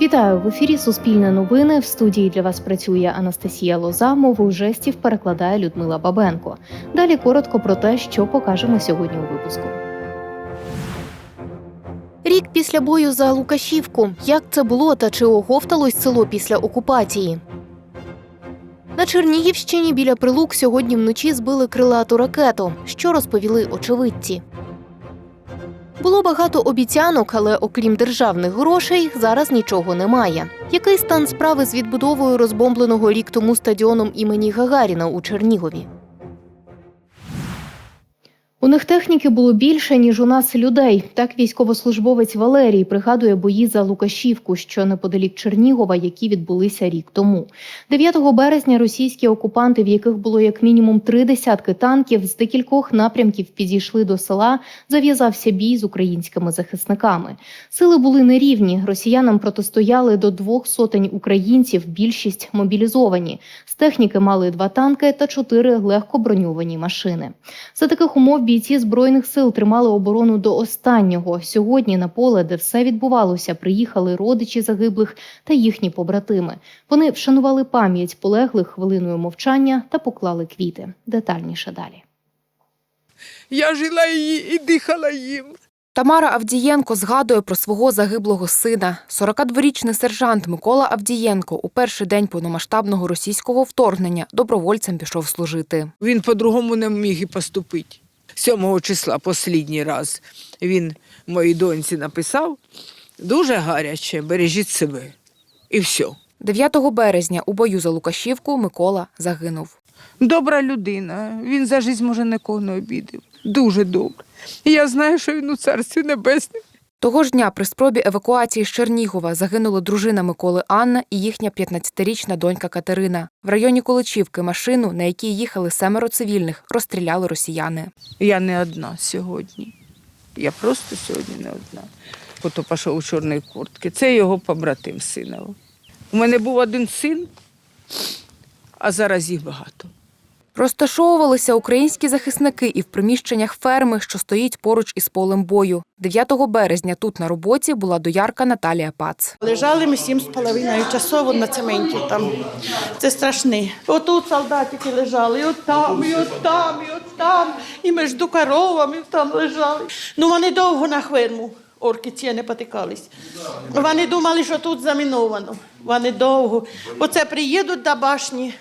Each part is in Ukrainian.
Вітаю в ефірі Суспільне новини. В студії для вас працює Анастасія Лоза. Мову жестів перекладає Людмила Бабенко. Далі коротко про те, що покажемо сьогодні у випуску. Рік після бою за Лукашівку. Як це було та чи оговталось село після окупації? На Чернігівщині біля прилук сьогодні вночі збили крилату ракету. Що розповіли очевидці? Було багато обіцянок, але окрім державних грошей, зараз нічого немає. Який стан справи з відбудовою розбомбленого рік тому стадіоном імені Гагаріна у Чернігові? У них техніки було більше, ніж у нас людей. Так військовослужбовець Валерій пригадує бої за Лукашівку, що неподалік Чернігова, які відбулися рік тому. 9 березня російські окупанти, в яких було як мінімум три десятки танків, з декількох напрямків підійшли до села. Зав'язався бій з українськими захисниками. Сили були нерівні. Росіянам протистояли до двох сотень українців. Більшість мобілізовані. З техніки мали два танки та чотири легко броньовані машини. За таких умов бійці збройних сил тримали оборону до останнього. Сьогодні на поле, де все відбувалося, приїхали родичі загиблих та їхні побратими. Вони вшанували пам'ять полеглих хвилиною мовчання та поклали квіти. Детальніше далі. Я жила її і дихала їм. Тамара Авдієнко згадує про свого загиблого сина. 42-річний сержант Микола Авдієнко у перший день повномасштабного російського вторгнення добровольцем пішов служити. Він по-другому не міг і поступити. 7 числа, останній раз, він моїй доньці написав дуже гаряче, бережіть себе. І все. 9 березня у бою за Лукашівку Микола загинув. Добра людина. Він за життя, може, нікого не обідав. Дуже добре. І я знаю, що він у царстві небесному. Того ж дня при спробі евакуації з Чернігова загинула дружина Миколи Анна і їхня 15-річна донька Катерина. В районі Количівки машину, на якій їхали семеро цивільних, розстріляли росіяни. Я не одна сьогодні. Я просто сьогодні не одна. Хто пішов у чорній куртці. Це його побратим синов. У мене був один син, а зараз їх багато. Розташовувалися українські захисники і в приміщеннях ферми, що стоїть поруч із полем бою. 9 березня тут на роботі була доярка Наталія Пац. Лежали ми сім з половиною часово на цементі там. Це страшне. Отут солдатики лежали, і от там, і от там, і от там, і між коровами там лежали. Ну вони довго на хверму. Орки ці не потикались. Вони думали, що тут заміновано. Вони довго. Оце приїдуть до башні,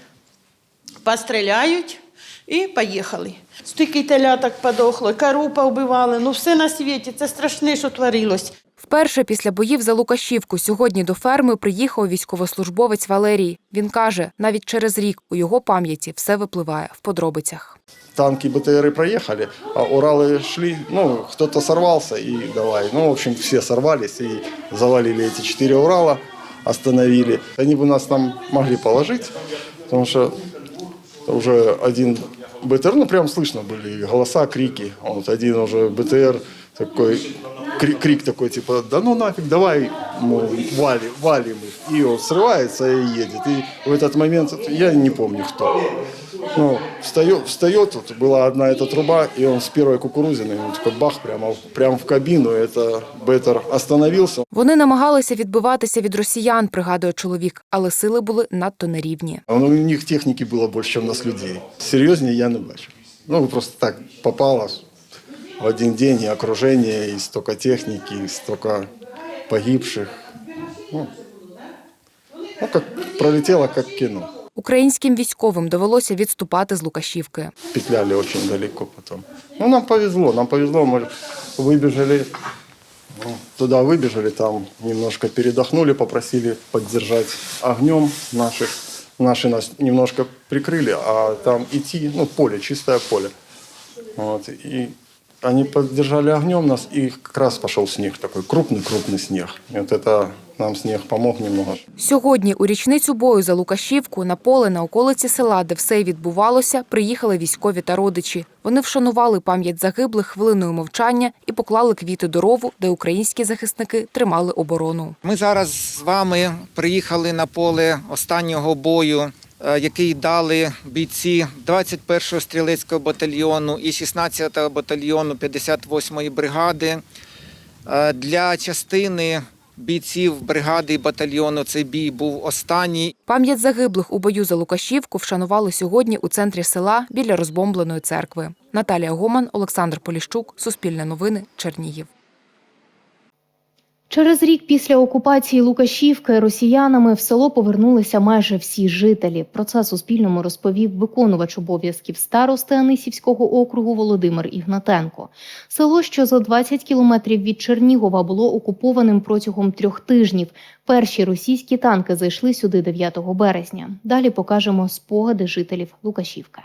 постріляють і поїхали. Стільки теляток подохло, кору повбивали. Ну все на світі, це страшне, що творилось. Вперше після боїв за Лукашівку сьогодні до ферми приїхав військовослужбовець Валерій. Він каже, навіть через рік у його пам'яті все випливає в подробицях. танки БТРы проехали, а Уралы шли, ну, кто-то сорвался и давай. Ну, в общем, все сорвались и завалили эти четыре Урала, остановили. Они бы нас там могли положить, потому что уже один БТР, ну, прям слышно были голоса, крики. Вот один уже БТР такой, крик, крик такой, типа, да ну нафиг, давай, мол, вали, валим их. И он срывается и едет. И в этот момент, я не помню кто, ну, встает, встает, тут была одна эта труба, и он с первой кукурузиной, он такой бах, прямо, в- прямо в кабину, это Беттер остановился. Вони намагалися відбиватися від росіян, пригадує чоловік, але сили були надто нерівні. А У них техники было больше, чем у нас людей. Серьезнее я не бачу. Ну, просто так попало в один день и окружение, и столько техники, и столько погибших. Ну, ну, как пролетело, как кино. Українським військовим довелося відступати з Лукашівки. Петляли очень далеко потом. Ну, нам повезло, нам повезло, мы выбежали, ну, туда выбежали, там немножко передохнули, попросили поддержать огнем наших. Наши нас немножко прикрыли, а там идти, ну, поле, чистое поле. Вот, и они поддержали огнем нас, и как раз пошел снег такой, крупный-крупный снег. И вот это нам снег помог немного. Сьогодні у річницю бою за Лукашівку на поле на околиці села, де все відбувалося, приїхали військові та родичі. Вони вшанували пам'ять загиблих хвилиною мовчання і поклали квіти до рову, де українські захисники тримали оборону. Ми зараз з вами приїхали на поле останнього бою, е, який дали бійці 21-го стрілецького батальйону і 16-го батальйону 58-ї бригади. Е, Для частини бійців бригади батальйону. Цей бій був останній. Пам'ять загиблих у бою за Лукашівку вшанували сьогодні у центрі села біля розбомбленої церкви. Наталія Гоман, Олександр Поліщук, Суспільне новини, Чернігів. Через рік після окупації Лукашівки росіянами в село повернулися майже всі жителі. Про це Суспільному розповів виконувач обов'язків старости Анисівського округу Володимир Ігнатенко. Село, що за 20 кілометрів від Чернігова, було окупованим протягом трьох тижнів. Перші російські танки зайшли сюди 9 березня. Далі покажемо спогади жителів Лукашівки.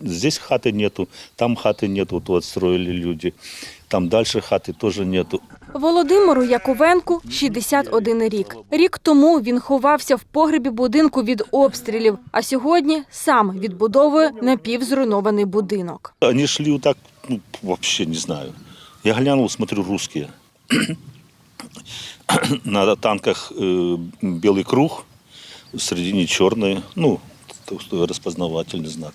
Здесь хаты нету, там хаты нету, вот строили люди. Там дальше хаты тоже нету. Володимиру Яковенку 61 рік. Рік тому він ховався в погребі будинку від обстрілів, а сьогодні сам відбудовує напівзруйнований будинок. Они шли вот так, ну, вообще не знаю. Я глянул, смотрю, русские. На танках э, белый круг, в середине черный, ну, так что распознавательный знак.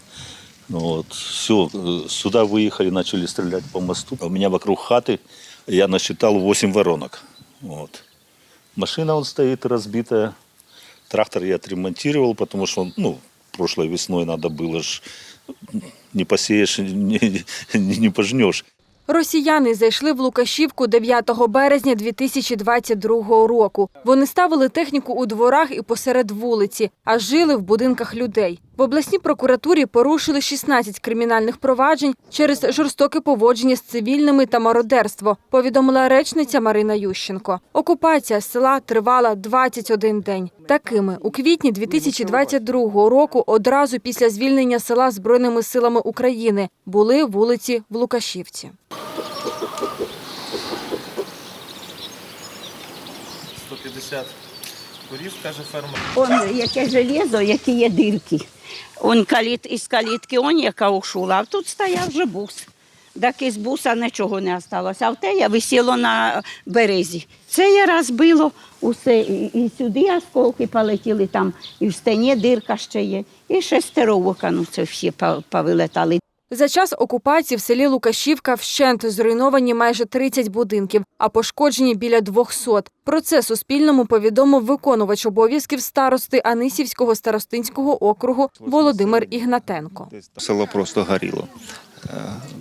Ну вот, все, сюда выехали, начали стрелять по мосту. А У меня вокруг хаты, я насчитал 8 воронок. Вот. Машина он стоит разбитая. Трактор я отремонтировал, потому что он, ну, прошлой весной надо было ж не посеешь, не, не, не пожнешь. Росіяни зайшли в Лукашівку 9 березня 2022 року. Вони ставили техніку у дворах і посеред вулиці, а жили в будинках людей. В обласній прокуратурі порушили 16 кримінальних проваджень через жорстоке поводження з цивільними та мародерство, повідомила речниця Марина Ющенко. Окупація села тривала 21 день. Такими у квітні 2022 року, одразу після звільнення села Збройними силами України, були вулиці в Лукашівці. 150 курів, каже фермер. Он яке железо, які є дирки. Он каліт із калітки, он яка ушула, а тут стояв вже бус. Так із буса нічого не залишилося. А в те я висіло на березі. Це я розбило усе, і, сюди осколки полетіли, там і в стіні дирка ще є. І шестеро ну це всі повилетали. За час окупації в селі Лукашівка вщент зруйновані майже 30 будинків, а пошкоджені біля 200. Про це Суспільному повідомив виконувач обов'язків старости Анисівського старостинського округу Володимир Ігнатенко. Село просто горіло. Е,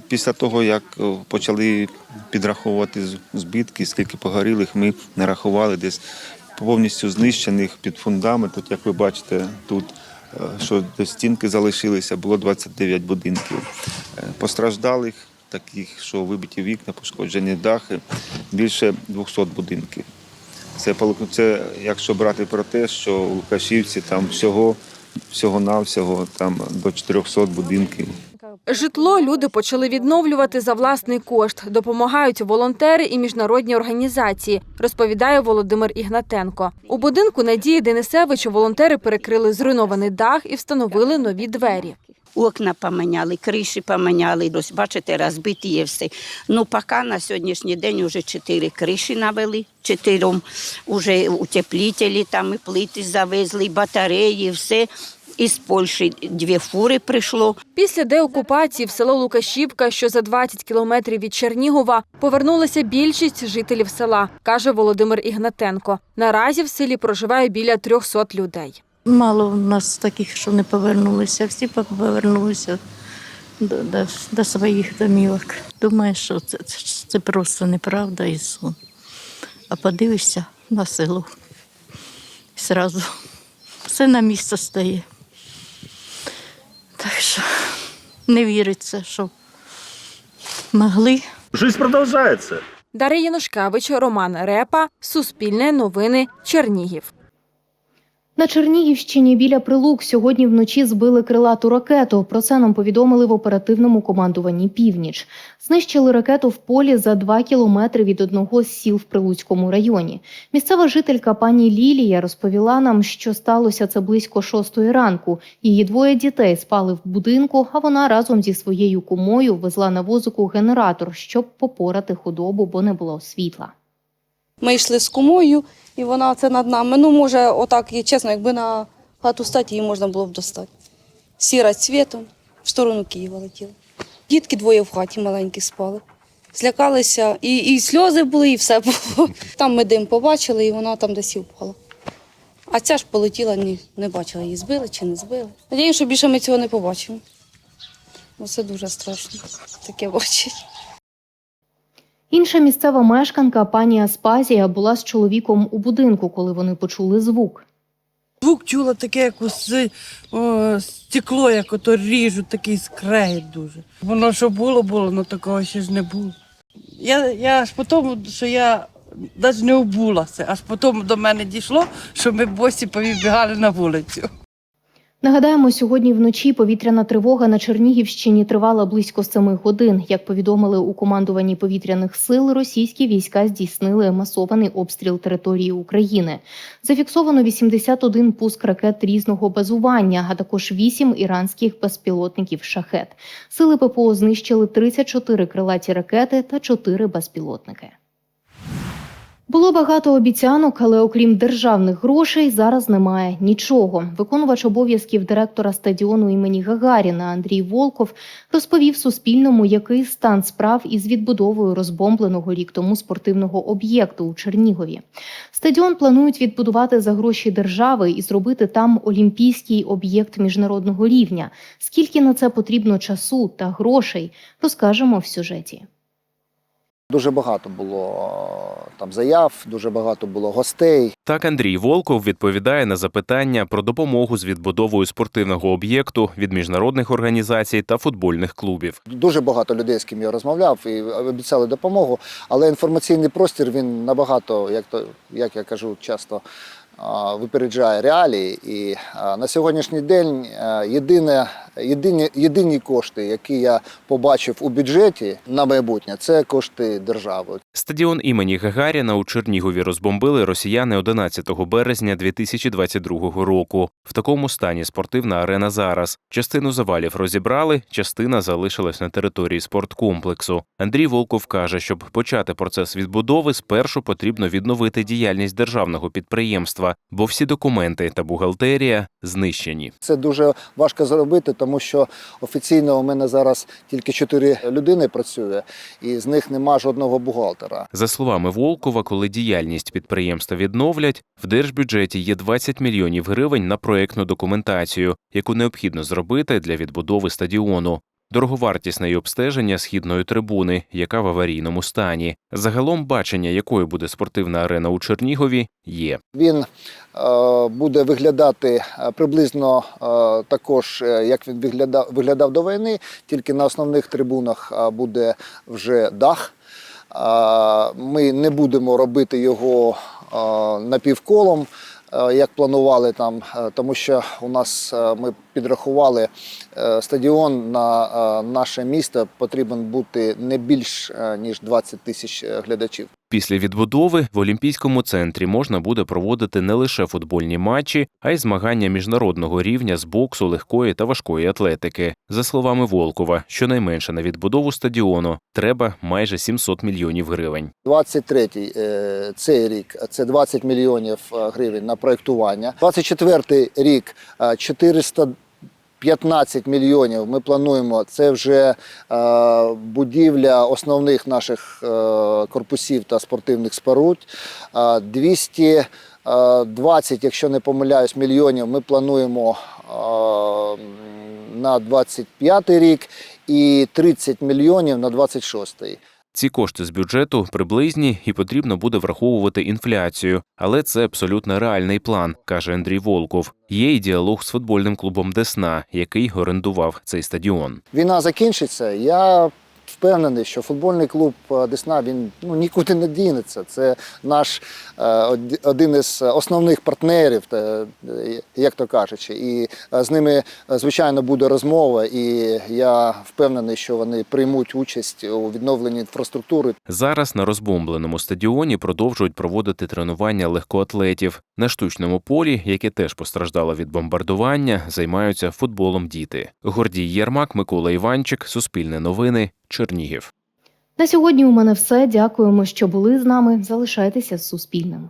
Після того, як е, почали підраховувати збитки, скільки погорілих, ми нарахували десь повністю знищених під фундамент. Тут, як ви бачите, тут що до стінки залишилися, було 29 будинків. Е, Постраждалих, таких, що вибиті вікна, пошкоджені дахи, більше 200 будинків. Це, це якщо брати про те, що у Лукашівці там всього, всього-навсього там до 400 будинків. Житло люди почали відновлювати за власний кошт. Допомагають волонтери і міжнародні організації, розповідає Володимир Ігнатенко. У будинку Надії Денисевич волонтери перекрили зруйнований дах і встановили нові двері. Окна поміняли, криші поміняли. Ось бачите, розбиті є все. Ну, поки на сьогоднішній день вже чотири криші навели, чотирьом. Уже утеплітелі там і плити завезли, батареї, все. Із Польщі дві фури прийшло. Після деокупації в село Лукашівка, що за 20 кілометрів від Чернігова, повернулася більшість жителів села, каже Володимир Ігнатенко. Наразі в селі проживає біля 300 людей. Мало в нас таких, що не повернулися. Всі повернулися до, до, до своїх домівок. Думаю, що це, це, це просто неправда і сон. А подивишся на село. І Зразу все на місце стає. Так що не віриться, що могли. Жизнь продовжується. Дар'я Янушкевич, Роман Репа, Суспільне новини, Чернігів. На Чернігівщині біля Прилук сьогодні вночі збили крилату ракету. Про це нам повідомили в оперативному командуванні Північ. Знищили ракету в полі за два кілометри від одного з сіл в Прилуцькому районі. Місцева жителька пані Лілія розповіла нам, що сталося це близько шостої ранку. Її двоє дітей спали в будинку, а вона разом зі своєю кумою везла на возику генератор, щоб попорати худобу, бо не було світла. Ми йшли з кумою, і вона це над нами. Ну, може, отак, і чесно, якби на хату стати, її можна було б достати. Сіра цвітом в сторону Києва летіла. Дітки двоє в хаті маленькі спали. Злякалися, і, і сльози були, і все було. Там ми дим побачили, і вона там десь і впала. А ця ж полетіла, ні, не бачила, її збили чи не збили. Надіюсь, що більше ми цього не побачимо. Бо це дуже страшно таке бачить. Інша місцева мешканка пані Аспазія була з чоловіком у будинку, коли вони почули звук. Звук чула таке, як ось, о, стекло, як ото ріжуть, такий скрегіт дуже. Воно що було, було, але такого ще ж не було. Я, я аж потім, що я навіть не обулася, аж потім до мене дійшло, що ми босі повібігали на вулицю. Нагадаємо, сьогодні вночі повітряна тривога на Чернігівщині тривала близько семи годин. Як повідомили у командуванні повітряних сил, російські війська здійснили масований обстріл території України. Зафіксовано 81 пуск ракет різного базування, а також 8 іранських безпілотників шахет. Сили ППО знищили 34 крилаті ракети та 4 безпілотники. Було багато обіцянок, але окрім державних грошей зараз немає нічого. Виконувач обов'язків директора стадіону імені Гагаріна Андрій Волков розповів Суспільному, який стан справ із відбудовою розбомбленого рік тому спортивного об'єкту у Чернігові. Стадіон планують відбудувати за гроші держави і зробити там олімпійський об'єкт міжнародного рівня. Скільки на це потрібно часу та грошей, розкажемо в сюжеті. Дуже багато було е, там заяв, дуже багато було гостей. Так Андрій Волков відповідає на запитання про допомогу з відбудовою спортивного об'єкту від міжнародних організацій та футбольних клубів. Дуже багато людей, з ким я розмовляв, і обіцяли допомогу. Але інформаційний простір він набагато, як то як я кажу, часто випереджає реалії. І на сьогоднішній день єдине, єдині, єдині кошти, які я побачив у бюджеті на майбутнє, це кошти держави. Стадіон імені Гагаріна у Чернігові розбомбили росіяни 11 березня 2022 року. В такому стані спортивна арена зараз. Частину завалів розібрали, частина залишилась на території спорткомплексу. Андрій Волков каже, щоб почати процес відбудови, спершу потрібно відновити діяльність державного підприємства, бо всі документи та бухгалтерія знищені. Це дуже важко зробити, тому що офіційно у мене зараз тільки чотири людини працює, і з них нема жодного бухгалтера. За словами Волкова, коли діяльність підприємства відновлять, в держбюджеті є 20 мільйонів гривень на проектну документацію, яку необхідно зробити для відбудови стадіону. Дороговартісне й обстеження східної трибуни, яка в аварійному стані. Загалом бачення, якою буде спортивна арена у Чернігові, є. Він е, буде виглядати е, приблизно е, також, як він виглядав, виглядав до війни, тільки на основних трибунах буде вже дах. Ми не будемо робити його напівколом, як планували там, е, тому що у нас е, ми підрахували е, стадіон на е, наше місто потрібен бути не більш е, ніж 20 тисяч е, глядачів. Після відбудови в Олімпійському центрі можна буде проводити не лише футбольні матчі, а й змагання міжнародного рівня з боксу, легкої та важкої атлетики. За словами Волкова, щонайменше на відбудову стадіону треба майже 700 мільйонів гривень. 23-й е, цей рік це 20 мільйонів е, гривень на проектування. 24-й рік е, 400 15 мільйонів ми плануємо. Це вже е, будівля основних наших е, корпусів та спортивних споруд. Е, 220, е, якщо не помиляюсь, мільйонів ми плануємо е, на 25 рік і 30 мільйонів на 26-й. Ці кошти з бюджету приблизні і потрібно буде враховувати інфляцію, але це абсолютно реальний план, каже Андрій Волков. Є й діалог з футбольним клубом Десна, який орендував цей стадіон. Війна закінчиться. Я впевнений, що футбольний клуб е, Десна він ну, нікуди не дінеться. Це наш е, один із основних партнерів, е, як то кажучи. І з ними, звичайно, буде розмова, і я впевнений, що вони приймуть участь у відновленні інфраструктури. Зараз на розбомбленому стадіоні продовжують проводити тренування легкоатлетів. На штучному полі, яке теж постраждало від бомбардування, займаються футболом діти. Гордій Єрмак, Микола Іванчик, Суспільне новини, Чернігів. На сьогодні у мене все. Дякуємо, що були з нами. Залишайтеся з Суспільним.